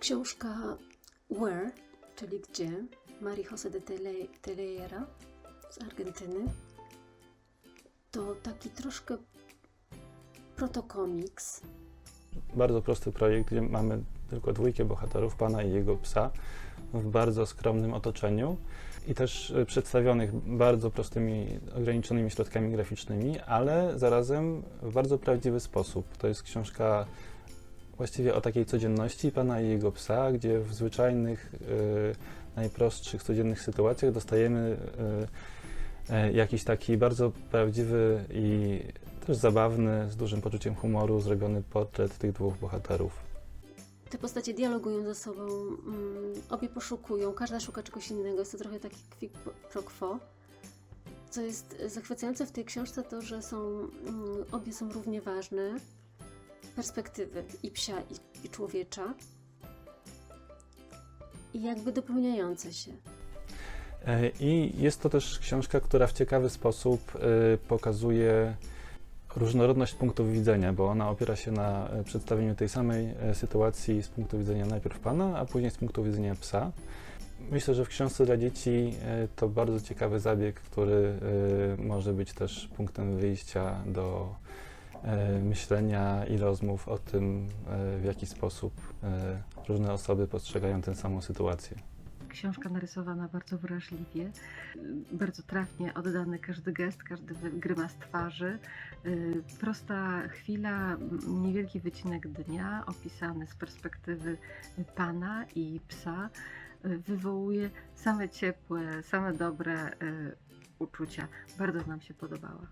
Książka Where, czyli Gdzie, Marii José de Tele- z Argentyny, to taki troszkę protokomiks. Bardzo prosty projekt, gdzie mamy tylko dwójkę bohaterów, pana i jego psa, w bardzo skromnym otoczeniu i też przedstawionych bardzo prostymi, ograniczonymi środkami graficznymi, ale zarazem w bardzo prawdziwy sposób. To jest książka właściwie o takiej codzienności pana i jego psa, gdzie w zwyczajnych, y, najprostszych, codziennych sytuacjach dostajemy y, y, jakiś taki bardzo prawdziwy i też zabawny, z dużym poczuciem humoru zrobiony portret tych dwóch bohaterów. Te postacie dialogują ze sobą, mm, obie poszukują, każda szuka czegoś innego. Jest to trochę taki quick pro quo. Co jest zachwycające w tej książce, to że są, mm, obie są równie ważne. Perspektywy i psia, i, i człowiecza. I jakby dopełniające się. E, I jest to też książka, która w ciekawy sposób e, pokazuje różnorodność punktów widzenia, bo ona opiera się na e, przedstawieniu tej samej sytuacji z punktu widzenia najpierw pana, a później z punktu widzenia psa. Myślę, że w książce dla dzieci to bardzo ciekawy zabieg, który może być też punktem wyjścia do myślenia i rozmów o tym, e, w jaki sposób e, różne osoby postrzegają tę samą sytuację. Książka narysowana bardzo wrażliwie, bardzo trafnie oddany każdy gest, każdy grymas twarzy. Prosta chwila, niewielki wycinek dnia opisany z perspektywy pana i psa wywołuje same ciepłe, same dobre uczucia. Bardzo nam się podobała.